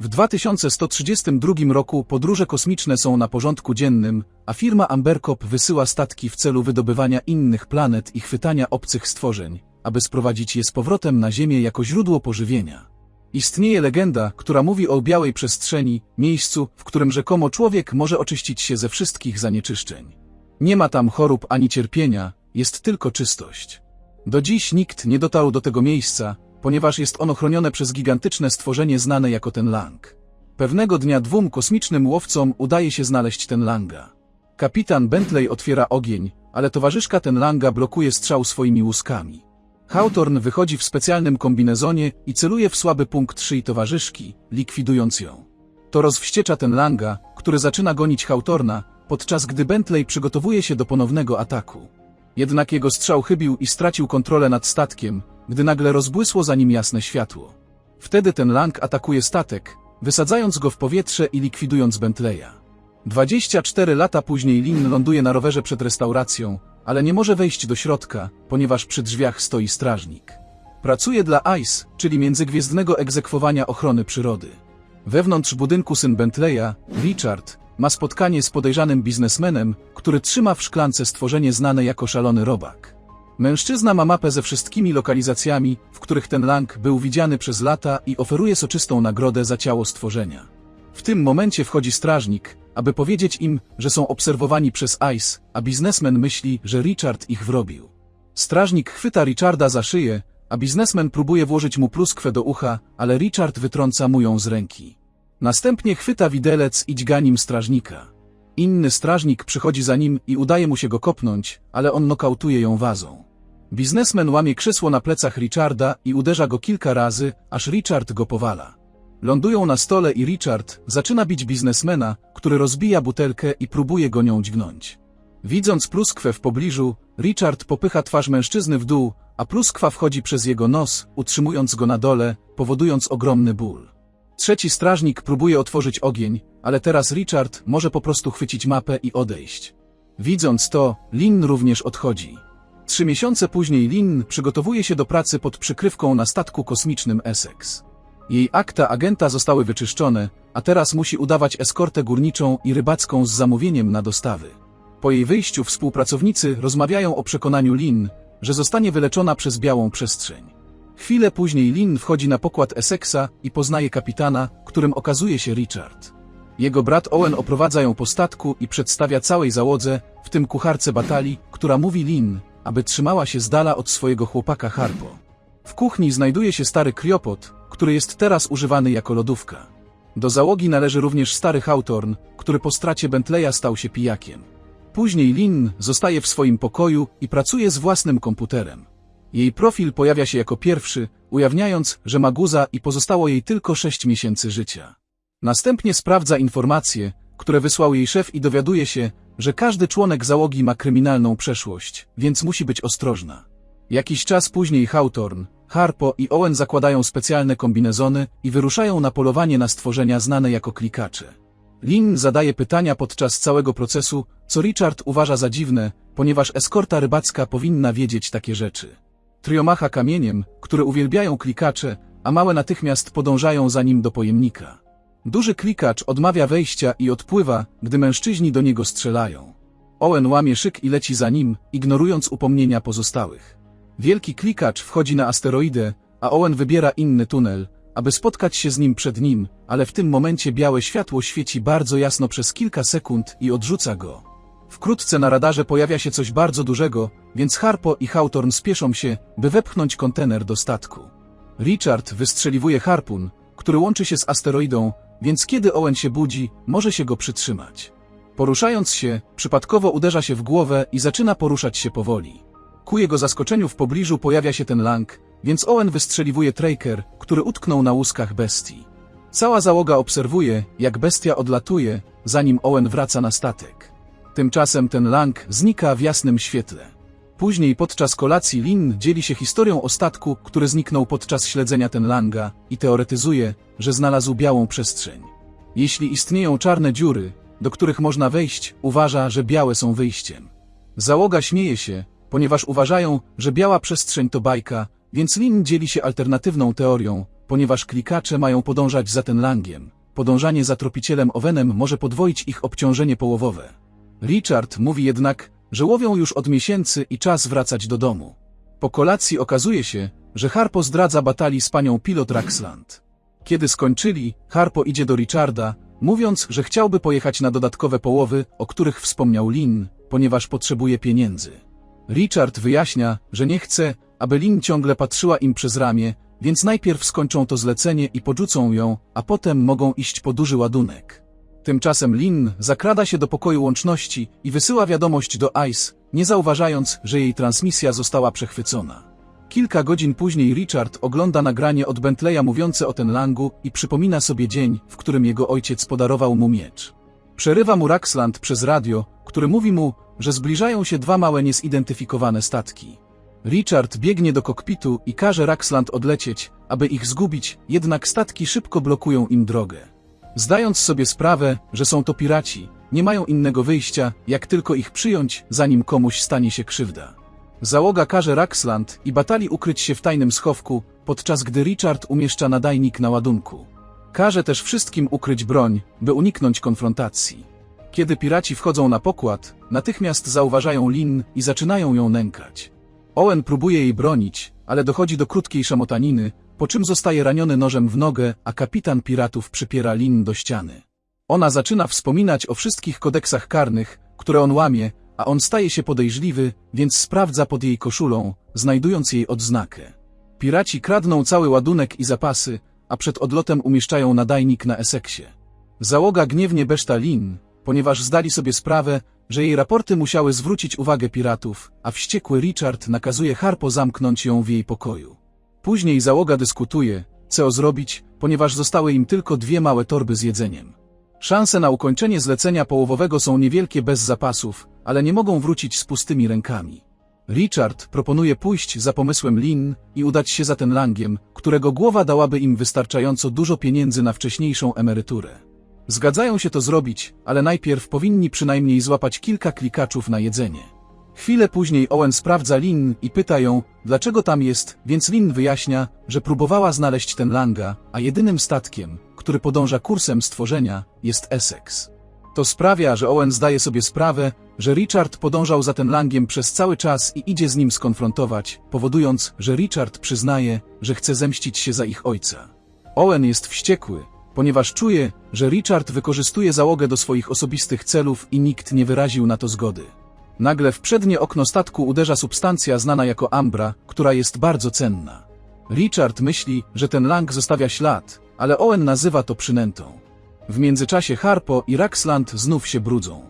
W 2132 roku podróże kosmiczne są na porządku dziennym, a firma Ambercop wysyła statki w celu wydobywania innych planet i chwytania obcych stworzeń, aby sprowadzić je z powrotem na Ziemię jako źródło pożywienia. Istnieje legenda, która mówi o białej przestrzeni, miejscu, w którym rzekomo człowiek może oczyścić się ze wszystkich zanieczyszczeń. Nie ma tam chorób ani cierpienia, jest tylko czystość. Do dziś nikt nie dotarł do tego miejsca, ponieważ jest ono chronione przez gigantyczne stworzenie znane jako ten lang. Pewnego dnia dwóm kosmicznym łowcom udaje się znaleźć ten langa. Kapitan Bentley otwiera ogień, ale towarzyszka ten langa blokuje strzał swoimi łuskami. Hawthorne wychodzi w specjalnym kombinezonie i celuje w słaby punkt szyi towarzyszki, likwidując ją. To rozwściecza ten langa, który zaczyna gonić Hawthorna, podczas gdy Bentley przygotowuje się do ponownego ataku. Jednak jego strzał chybił i stracił kontrolę nad statkiem, gdy nagle rozbłysło za nim jasne światło. Wtedy ten Lang atakuje statek, wysadzając go w powietrze i likwidując Bentleya. 24 lata później Lin ląduje na rowerze przed restauracją, ale nie może wejść do środka, ponieważ przy drzwiach stoi strażnik. Pracuje dla ICE, czyli Międzygwiezdnego Egzekwowania Ochrony Przyrody. Wewnątrz budynku syn Bentleya, Richard, ma spotkanie z podejrzanym biznesmenem, który trzyma w szklance stworzenie znane jako szalony robak. Mężczyzna ma mapę ze wszystkimi lokalizacjami, w których ten Lang był widziany przez lata i oferuje soczystą nagrodę za ciało stworzenia. W tym momencie wchodzi strażnik, aby powiedzieć im, że są obserwowani przez ICE, a biznesmen myśli, że Richard ich wrobił. Strażnik chwyta Richarda za szyję, a biznesmen próbuje włożyć mu pluskwę do ucha, ale Richard wytrąca mu ją z ręki. Następnie chwyta widelec i dźga nim strażnika. Inny strażnik przychodzi za nim i udaje mu się go kopnąć, ale on nokautuje ją wazą. Biznesmen łamie krzesło na plecach Richarda i uderza go kilka razy, aż Richard go powala. Lądują na stole i Richard zaczyna bić biznesmena, który rozbija butelkę i próbuje go nią dźgnąć. Widząc pluskwę w pobliżu, Richard popycha twarz mężczyzny w dół, a pluskwa wchodzi przez jego nos, utrzymując go na dole, powodując ogromny ból. Trzeci strażnik próbuje otworzyć ogień, ale teraz Richard może po prostu chwycić mapę i odejść. Widząc to, Lin również odchodzi. Trzy miesiące później Lin przygotowuje się do pracy pod przykrywką na statku kosmicznym Essex. Jej akta agenta zostały wyczyszczone, a teraz musi udawać eskortę górniczą i rybacką z zamówieniem na dostawy. Po jej wyjściu współpracownicy rozmawiają o przekonaniu Lin, że zostanie wyleczona przez białą przestrzeń. Chwilę później Lin wchodzi na pokład Essexa i poznaje kapitana, którym okazuje się Richard. Jego brat Owen oprowadza ją po statku i przedstawia całej załodze, w tym kucharce batalii, która mówi Lin, aby trzymała się z dala od swojego chłopaka Harpo. W kuchni znajduje się stary kriopot, który jest teraz używany jako lodówka. Do załogi należy również stary Hawthorne, który po stracie Bentleya stał się pijakiem. Później Lin zostaje w swoim pokoju i pracuje z własnym komputerem. Jej profil pojawia się jako pierwszy, ujawniając, że ma guza i pozostało jej tylko 6 miesięcy życia. Następnie sprawdza informacje, które wysłał jej szef i dowiaduje się, że każdy członek załogi ma kryminalną przeszłość, więc musi być ostrożna. Jakiś czas później Hawthorne, Harpo i Owen zakładają specjalne kombinezony i wyruszają na polowanie na stworzenia znane jako klikacze. Lin zadaje pytania podczas całego procesu, co Richard uważa za dziwne, ponieważ eskorta rybacka powinna wiedzieć takie rzeczy. Trio macha kamieniem, które uwielbiają klikacze, a małe natychmiast podążają za nim do pojemnika. Duży klikacz odmawia wejścia i odpływa, gdy mężczyźni do niego strzelają. Owen łamie szyk i leci za nim, ignorując upomnienia pozostałych. Wielki klikacz wchodzi na asteroidę, a Owen wybiera inny tunel, aby spotkać się z nim przed nim, ale w tym momencie białe światło świeci bardzo jasno przez kilka sekund i odrzuca go. Wkrótce na radarze pojawia się coś bardzo dużego, więc Harpo i Hawthorne spieszą się, by wepchnąć kontener do statku. Richard wystrzeliwuje harpun, który łączy się z asteroidą, więc kiedy Owen się budzi, może się go przytrzymać. Poruszając się, przypadkowo uderza się w głowę i zaczyna poruszać się powoli. Ku jego zaskoczeniu w pobliżu pojawia się ten lang, więc Owen wystrzeliwuje traker, który utknął na łuskach bestii. Cała załoga obserwuje, jak bestia odlatuje, zanim Owen wraca na statek. Tymczasem ten lang znika w jasnym świetle. Później podczas kolacji Lin dzieli się historią o statku, który zniknął podczas śledzenia ten langa i teoretyzuje, że znalazł białą przestrzeń. Jeśli istnieją czarne dziury, do których można wejść, uważa, że białe są wyjściem. Załoga śmieje się, ponieważ uważają, że biała przestrzeń to bajka, więc Lin dzieli się alternatywną teorią, ponieważ klikacze mają podążać za ten langiem. Podążanie za tropicielem Owenem może podwoić ich obciążenie połowowe. Richard mówi jednak, że łowią już od miesięcy i czas wracać do domu. Po kolacji okazuje się, że Harpo zdradza batalii z panią pilot Raxland. Kiedy skończyli, Harpo idzie do Richarda, mówiąc, że chciałby pojechać na dodatkowe połowy, o których wspomniał Lin, ponieważ potrzebuje pieniędzy. Richard wyjaśnia, że nie chce, aby Lin ciągle patrzyła im przez ramię, więc najpierw skończą to zlecenie i podrzucą ją, a potem mogą iść po duży ładunek. Tymczasem Lin zakrada się do pokoju łączności i wysyła wiadomość do Ice, nie zauważając, że jej transmisja została przechwycona. Kilka godzin później Richard ogląda nagranie od Bentleya mówiące o ten langu i przypomina sobie dzień, w którym jego ojciec podarował mu miecz. Przerywa mu Raxland przez radio, który mówi mu, że zbliżają się dwa małe niezidentyfikowane statki. Richard biegnie do kokpitu i każe Raxland odlecieć, aby ich zgubić, jednak statki szybko blokują im drogę. Zdając sobie sprawę, że są to piraci, nie mają innego wyjścia, jak tylko ich przyjąć, zanim komuś stanie się krzywda. Załoga każe Raxland i Batali ukryć się w tajnym schowku, podczas gdy Richard umieszcza nadajnik na ładunku. Każe też wszystkim ukryć broń, by uniknąć konfrontacji. Kiedy piraci wchodzą na pokład, natychmiast zauważają Lin i zaczynają ją nękać. Owen próbuje jej bronić, ale dochodzi do krótkiej szamotaniny, po czym zostaje raniony nożem w nogę, a kapitan piratów przypiera Lin do ściany. Ona zaczyna wspominać o wszystkich kodeksach karnych, które on łamie, a on staje się podejrzliwy, więc sprawdza pod jej koszulą, znajdując jej odznakę. Piraci kradną cały ładunek i zapasy, a przed odlotem umieszczają nadajnik na Essexie. Załoga gniewnie beszta Lin, ponieważ zdali sobie sprawę, że jej raporty musiały zwrócić uwagę piratów, a wściekły Richard nakazuje Harpo zamknąć ją w jej pokoju. Później załoga dyskutuje, co zrobić, ponieważ zostały im tylko dwie małe torby z jedzeniem. Szanse na ukończenie zlecenia połowowego są niewielkie bez zapasów, ale nie mogą wrócić z pustymi rękami. Richard proponuje pójść za pomysłem Lin i udać się za ten langiem, którego głowa dałaby im wystarczająco dużo pieniędzy na wcześniejszą emeryturę. Zgadzają się to zrobić, ale najpierw powinni przynajmniej złapać kilka klikaczów na jedzenie. Chwilę później Owen sprawdza Lin i pyta ją, dlaczego tam jest, więc Lin wyjaśnia, że próbowała znaleźć ten langa, a jedynym statkiem, który podąża kursem stworzenia, jest Essex. To sprawia, że Owen zdaje sobie sprawę, że Richard podążał za ten langiem przez cały czas i idzie z nim skonfrontować, powodując, że Richard przyznaje, że chce zemścić się za ich ojca. Owen jest wściekły, ponieważ czuje, że Richard wykorzystuje załogę do swoich osobistych celów i nikt nie wyraził na to zgody. Nagle w przednie okno statku uderza substancja znana jako ambra, która jest bardzo cenna. Richard myśli, że ten lang zostawia ślad, ale Owen nazywa to przynętą. W międzyczasie Harpo i Raxland znów się brudzą.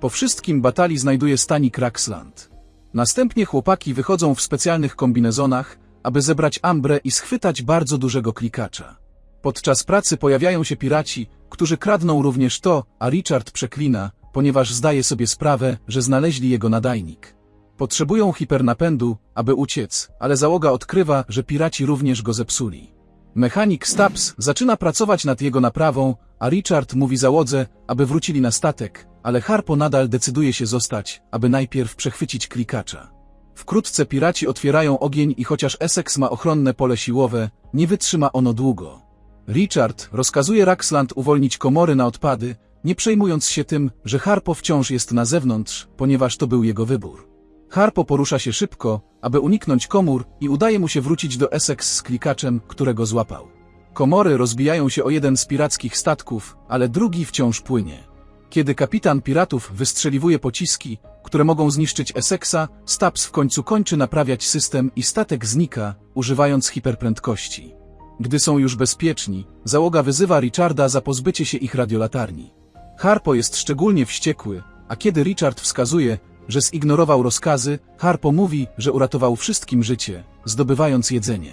Po wszystkim batalii znajduje stanik Raxland. Następnie chłopaki wychodzą w specjalnych kombinezonach, aby zebrać ambrę i schwytać bardzo dużego klikacza. Podczas pracy pojawiają się piraci, którzy kradną również to, a Richard przeklina, ponieważ zdaje sobie sprawę, że znaleźli jego nadajnik. Potrzebują hipernapędu, aby uciec, ale załoga odkrywa, że piraci również go zepsuli. Mechanik Stubbs zaczyna pracować nad jego naprawą, a Richard mówi załodze, aby wrócili na statek, ale Harpo nadal decyduje się zostać, aby najpierw przechwycić klikacza. Wkrótce piraci otwierają ogień i chociaż Essex ma ochronne pole siłowe, nie wytrzyma ono długo. Richard rozkazuje Raxland uwolnić komory na odpady, nie przejmując się tym, że Harpo wciąż jest na zewnątrz, ponieważ to był jego wybór. Harpo porusza się szybko, aby uniknąć komór i udaje mu się wrócić do Essex z klikaczem, którego złapał. Komory rozbijają się o jeden z pirackich statków, ale drugi wciąż płynie. Kiedy kapitan piratów wystrzeliwuje pociski, które mogą zniszczyć Essexa, Stubbs w końcu kończy naprawiać system i statek znika, używając hiperprędkości. Gdy są już bezpieczni, załoga wyzywa Richarda za pozbycie się ich radiolatarni. Harpo jest szczególnie wściekły, a kiedy Richard wskazuje, że zignorował rozkazy, Harpo mówi, że uratował wszystkim życie, zdobywając jedzenie.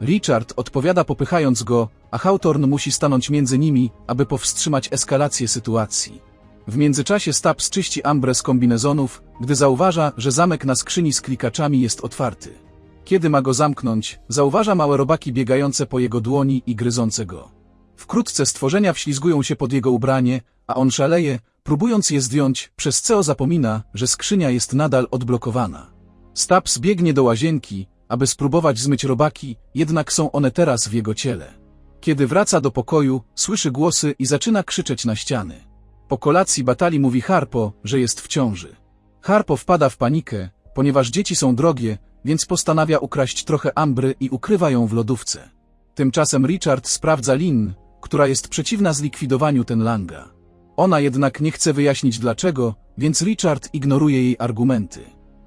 Richard odpowiada popychając go, a Hawthorne musi stanąć między nimi, aby powstrzymać eskalację sytuacji. W międzyczasie Stubbs czyści ambrę z kombinezonów, gdy zauważa, że zamek na skrzyni z klikaczami jest otwarty. Kiedy ma go zamknąć, zauważa małe robaki biegające po jego dłoni i gryzące go. Wkrótce stworzenia wślizgują się pod jego ubranie, a on szaleje, próbując je zdjąć, przez co zapomina, że skrzynia jest nadal odblokowana. Stubbs biegnie do łazienki, aby spróbować zmyć robaki, jednak są one teraz w jego ciele. Kiedy wraca do pokoju, słyszy głosy i zaczyna krzyczeć na ściany. Po kolacji Batali mówi Harpo, że jest w ciąży. Harpo wpada w panikę, ponieważ dzieci są drogie, więc postanawia ukraść trochę ambry i ukrywa ją w lodówce. Tymczasem Richard sprawdza Lin, która jest przeciwna zlikwidowaniu ten Langa. Ona jednak nie chce wyjaśnić dlaczego, więc Richard ignoruje jej argumenty.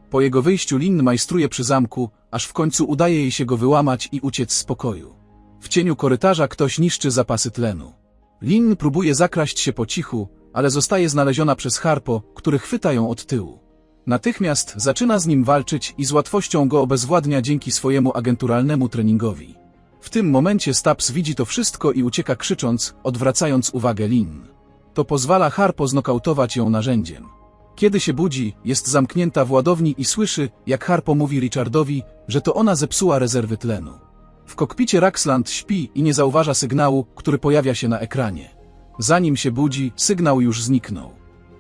Po jego wyjściu Lin majstruje przy zamku, aż w końcu udaje jej się go wyłamać i uciec z pokoju. W cieniu korytarza ktoś niszczy zapasy tlenu. Lin próbuje zakraść się po cichu, ale zostaje znaleziona przez Harpo, który chwyta ją od tyłu. Natychmiast zaczyna z nim walczyć i z łatwością go obezwładnia dzięki swojemu agenturalnemu treningowi. W tym momencie Stabs widzi to wszystko i ucieka krzycząc, odwracając uwagę Lin. To pozwala Harpo znokautować ją narzędziem. Kiedy się budzi, jest zamknięta w ładowni i słyszy, jak Harpo mówi Richardowi, że to ona zepsuła rezerwy tlenu. W kokpicie Raxland śpi i nie zauważa sygnału, który pojawia się na ekranie. Zanim się budzi, sygnał już zniknął.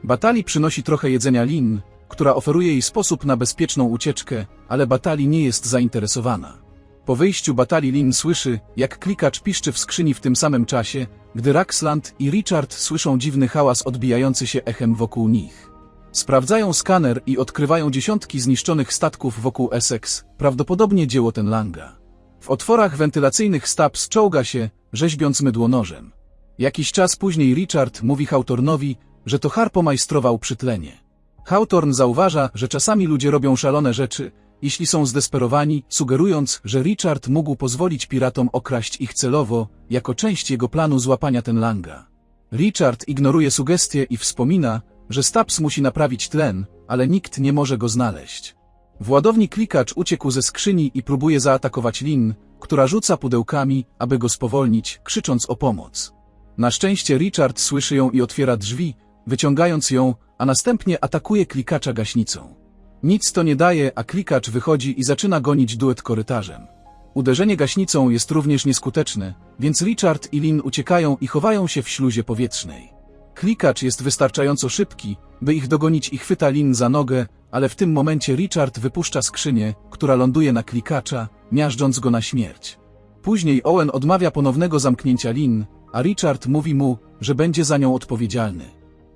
Batali przynosi trochę jedzenia Lin, która oferuje jej sposób na bezpieczną ucieczkę, ale Batali nie jest zainteresowana. Po wyjściu Batali Lin słyszy, jak klikacz piszczy w skrzyni w tym samym czasie, gdy Raxland i Richard słyszą dziwny hałas odbijający się echem wokół nich. Sprawdzają skaner i odkrywają dziesiątki zniszczonych statków wokół Essex, prawdopodobnie dzieło ten Langa. W otworach wentylacyjnych Stabs czołga się, rzeźbiąc mydło nożem. Jakiś czas później Richard mówi Hawthornowi, że to Harpo majstrował przytlenie. Hawthorne zauważa, że czasami ludzie robią szalone rzeczy, jeśli są zdesperowani, sugerując, że Richard mógł pozwolić piratom okraść ich celowo, jako część jego planu złapania ten Langa. Richard ignoruje sugestie i wspomina, że Stabs musi naprawić tlen, ale nikt nie może go znaleźć. W ładowni klikacz uciekł ze skrzyni i próbuje zaatakować Lin, która rzuca pudełkami, aby go spowolnić, krzycząc o pomoc. Na szczęście Richard słyszy ją i otwiera drzwi, wyciągając ją, a następnie atakuje klikacza gaśnicą. Nic to nie daje, a klikacz wychodzi i zaczyna gonić duet korytarzem. Uderzenie gaśnicą jest również nieskuteczne, więc Richard i Lin uciekają i chowają się w śluzie powietrznej. Klikacz jest wystarczająco szybki, by ich dogonić i chwyta Lin za nogę, ale w tym momencie Richard wypuszcza skrzynię, która ląduje na klikacza, miażdżąc go na śmierć. Później Owen odmawia ponownego zamknięcia Lin, a Richard mówi mu, że będzie za nią odpowiedzialny.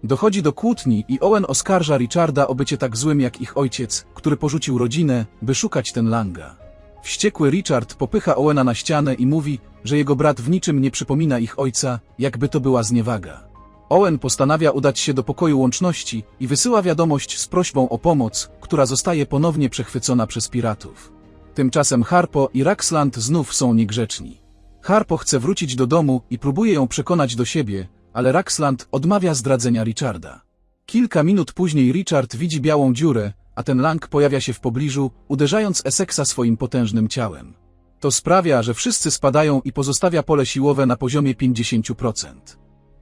Dochodzi do kłótni i Owen oskarża Richarda o bycie tak złym jak ich ojciec, który porzucił rodzinę, by szukać ten Langa. Wściekły Richard popycha Owena na ścianę i mówi, że jego brat w niczym nie przypomina ich ojca, jakby to była zniewaga. Owen postanawia udać się do pokoju łączności i wysyła wiadomość z prośbą o pomoc, która zostaje ponownie przechwycona przez piratów. Tymczasem Harpo i Raxland znów są niegrzeczni. Harpo chce wrócić do domu i próbuje ją przekonać do siebie, ale Raxland odmawia zdradzenia Richarda. Kilka minut później Richard widzi białą dziurę, a ten Lang pojawia się w pobliżu, uderzając Essexa swoim potężnym ciałem. To sprawia, że wszyscy spadają i pozostawia pole siłowe na poziomie 50%.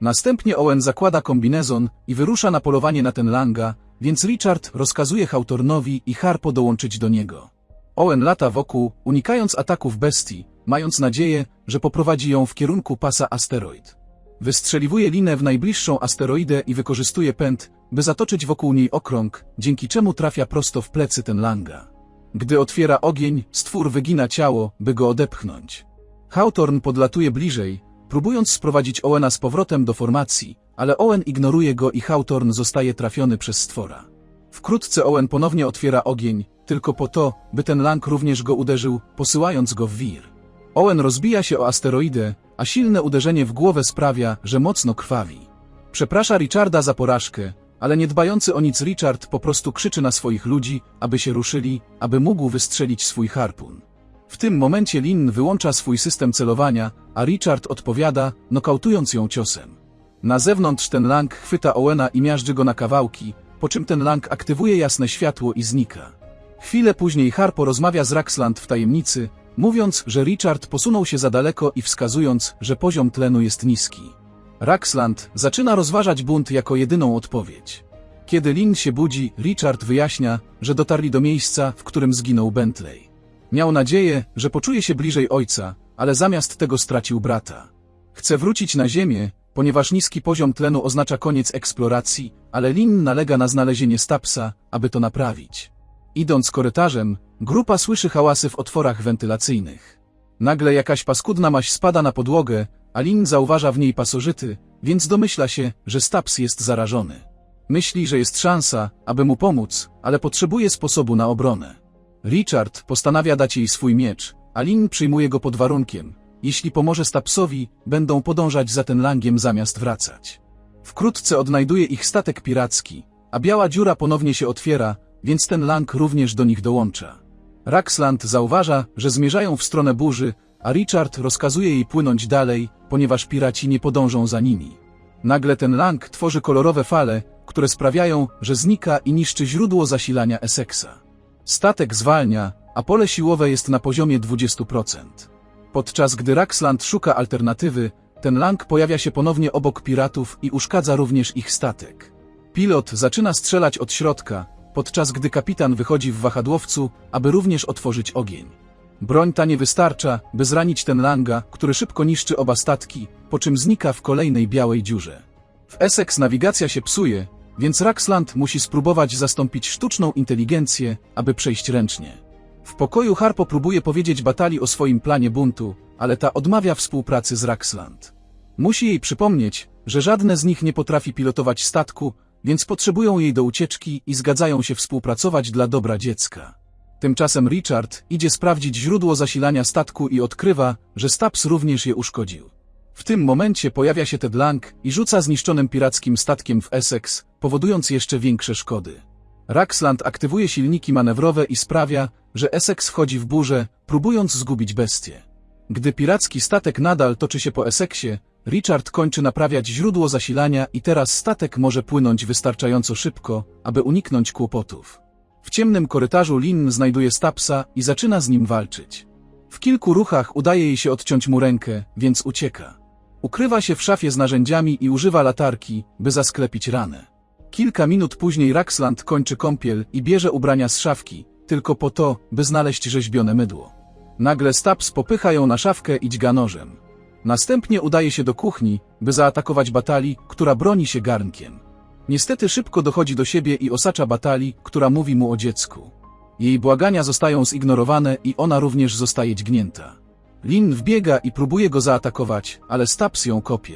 Następnie Owen zakłada kombinezon i wyrusza na polowanie na ten Langa, więc Richard rozkazuje Hawthornowi i Harpo dołączyć do niego. Owen lata wokół, unikając ataków bestii, mając nadzieję, że poprowadzi ją w kierunku pasa asteroid. Wystrzeliwuje linę w najbliższą asteroidę i wykorzystuje pęd, by zatoczyć wokół niej okrąg, dzięki czemu trafia prosto w plecy ten Langa. Gdy otwiera ogień, stwór wygina ciało, by go odepchnąć. Hawthorne podlatuje bliżej, próbując sprowadzić Owena z powrotem do formacji, ale Owen ignoruje go i Hawthorne zostaje trafiony przez stwora. Wkrótce Owen ponownie otwiera ogień, tylko po to, by ten Lang również go uderzył, posyłając go w wir. Owen rozbija się o asteroidę, a silne uderzenie w głowę sprawia, że mocno krwawi. Przeprasza Richarda za porażkę, ale niedbający o nic Richard po prostu krzyczy na swoich ludzi, aby się ruszyli, aby mógł wystrzelić swój harpun. W tym momencie Lin wyłącza swój system celowania, a Richard odpowiada, nokautując ją ciosem. Na zewnątrz ten Lang chwyta Owena i miażdży go na kawałki, po czym ten Lang aktywuje jasne światło i znika. Chwilę później Harpo rozmawia z Raxland w tajemnicy, mówiąc, że Richard posunął się za daleko i wskazując, że poziom tlenu jest niski. Raxland zaczyna rozważać bunt jako jedyną odpowiedź. Kiedy Lin się budzi, Richard wyjaśnia, że dotarli do miejsca, w którym zginął Bentley. Miał nadzieję, że poczuje się bliżej ojca, ale zamiast tego stracił brata. Chce wrócić na ziemię, ponieważ niski poziom tlenu oznacza koniec eksploracji, ale Lin nalega na znalezienie Stapsa, aby to naprawić. Idąc korytarzem, Grupa słyszy hałasy w otworach wentylacyjnych. Nagle jakaś paskudna maść spada na podłogę, a Lin zauważa w niej pasożyty, więc domyśla się, że Staps jest zarażony. Myśli, że jest szansa, aby mu pomóc, ale potrzebuje sposobu na obronę. Richard postanawia dać jej swój miecz, a Lin przyjmuje go pod warunkiem. Jeśli pomoże Stapsowi, będą podążać za ten langiem zamiast wracać. Wkrótce odnajduje ich statek piracki, a biała dziura ponownie się otwiera, więc ten lang również do nich dołącza. Raxland zauważa, że zmierzają w stronę burzy, a Richard rozkazuje jej płynąć dalej, ponieważ piraci nie podążą za nimi. Nagle ten lang tworzy kolorowe fale, które sprawiają, że znika i niszczy źródło zasilania Essexa. Statek zwalnia, a pole siłowe jest na poziomie 20%. Podczas gdy Raxland szuka alternatywy, ten lang pojawia się ponownie obok piratów i uszkadza również ich statek. Pilot zaczyna strzelać od środka, podczas gdy kapitan wychodzi w wahadłowcu, aby również otworzyć ogień. Broń ta nie wystarcza, by zranić ten langa, który szybko niszczy oba statki, po czym znika w kolejnej białej dziurze. W Essex nawigacja się psuje, więc Raxland musi spróbować zastąpić sztuczną inteligencję, aby przejść ręcznie. W pokoju Harpo próbuje powiedzieć Batali o swoim planie buntu, ale ta odmawia współpracy z Raxland. Musi jej przypomnieć, że żadne z nich nie potrafi pilotować statku, więc potrzebują jej do ucieczki i zgadzają się współpracować dla dobra dziecka. Tymczasem Richard idzie sprawdzić źródło zasilania statku i odkrywa, że Staps również je uszkodził. W tym momencie pojawia się Ted Lang i rzuca zniszczonym pirackim statkiem w Essex, powodując jeszcze większe szkody. Raxland aktywuje silniki manewrowe i sprawia, że Essex wchodzi w burzę, próbując zgubić bestię. Gdy piracki statek nadal toczy się po Essexie, Richard kończy naprawiać źródło zasilania i teraz statek może płynąć wystarczająco szybko, aby uniknąć kłopotów. W ciemnym korytarzu Lin znajduje Stapsa i zaczyna z nim walczyć. W kilku ruchach udaje jej się odciąć mu rękę, więc ucieka. Ukrywa się w szafie z narzędziami i używa latarki, by zasklepić ranę. Kilka minut później Raxland kończy kąpiel i bierze ubrania z szafki, tylko po to, by znaleźć rzeźbione mydło. Nagle Staps popycha ją na szafkę i dźga nożem. Następnie udaje się do kuchni, by zaatakować Batali, która broni się garnkiem. Niestety szybko dochodzi do siebie i osacza Batali, która mówi mu o dziecku. Jej błagania zostają zignorowane i ona również zostaje dźgnięta. Lin wbiega i próbuje go zaatakować, ale Staps ją kopie.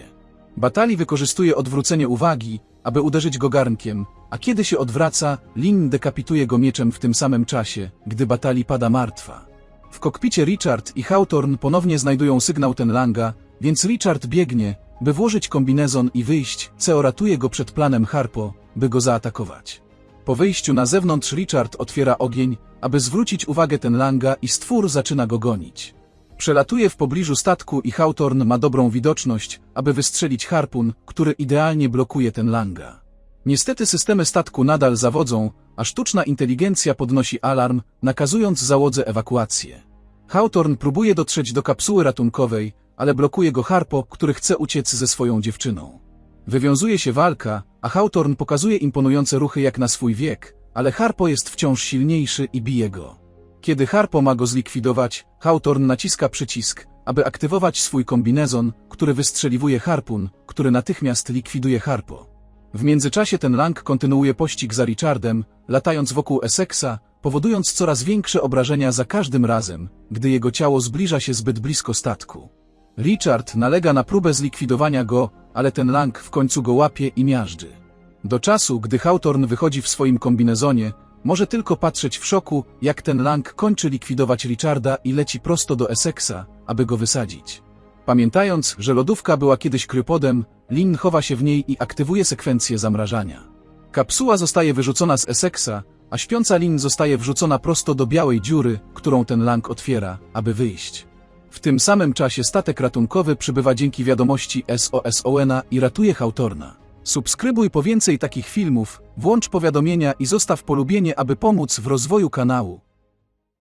Batali wykorzystuje odwrócenie uwagi, aby uderzyć go garnkiem, a kiedy się odwraca, Lin dekapituje go mieczem w tym samym czasie, gdy Batali pada martwa. W kokpicie Richard i Hawthorne ponownie znajdują sygnał ten Langa, więc Richard biegnie, by włożyć kombinezon i wyjść, co ratuje go przed planem Harpo, by go zaatakować. Po wyjściu na zewnątrz Richard otwiera ogień, aby zwrócić uwagę ten Langa i stwór zaczyna go gonić. Przelatuje w pobliżu statku i Hawthorne ma dobrą widoczność, aby wystrzelić harpun, który idealnie blokuje ten Langa. Niestety systemy statku nadal zawodzą, a sztuczna inteligencja podnosi alarm, nakazując załodze ewakuację. Hawthorne próbuje dotrzeć do kapsuły ratunkowej, ale blokuje go Harpo, który chce uciec ze swoją dziewczyną. Wywiązuje się walka, a Hawthorne pokazuje imponujące ruchy jak na swój wiek, ale Harpo jest wciąż silniejszy i bije go. Kiedy Harpo ma go zlikwidować, Hawthorne naciska przycisk, aby aktywować swój kombinezon, który wystrzeliwuje harpun, który natychmiast likwiduje Harpo. W międzyczasie ten Lang kontynuuje pościg za Richardem, latając wokół Essexa, powodując coraz większe obrażenia za każdym razem, gdy jego ciało zbliża się zbyt blisko statku. Richard nalega na próbę zlikwidowania go, ale ten Lang w końcu go łapie i miażdży. Do czasu, gdy Hawthorne wychodzi w swoim kombinezonie, może tylko patrzeć w szoku, jak ten Lang kończy likwidować Richarda i leci prosto do Essexa, aby go wysadzić. Pamiętając, że lodówka była kiedyś krypodem, Lin chowa się w niej i aktywuje sekwencję zamrażania. Kapsuła zostaje wyrzucona z Essexa, a śpiąca Lin zostaje wrzucona prosto do białej dziury, którą ten Lang otwiera, aby wyjść. W tym samym czasie statek ratunkowy przybywa dzięki wiadomości SOS Owena i ratuje Hawtorna. Subskrybuj po więcej takich filmów, włącz powiadomienia i zostaw polubienie, aby pomóc w rozwoju kanału.